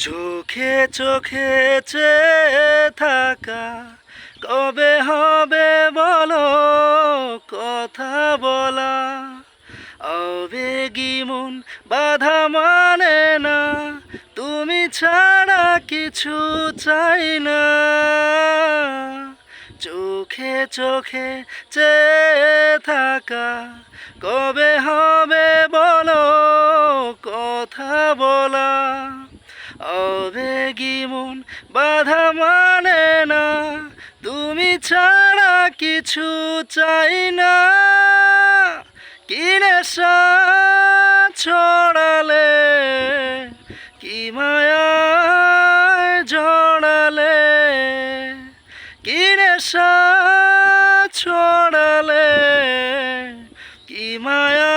চোখে চোখে চে থাকা, কবে হবে বলো কথা বলা। আবেগী মন বাধা মানে না, তুমি ছাড়া কিছু চাই না। চোখে চোখে চে থাকা, কবে হবে বলো কথা বলা। অবেগি মন বাধা মানে না। তুমি ছাড়া কিছু চাই না। কিনে ছড়ালে, কি মায়া জড়ালে কিনে ছড়ালে, কি মায়া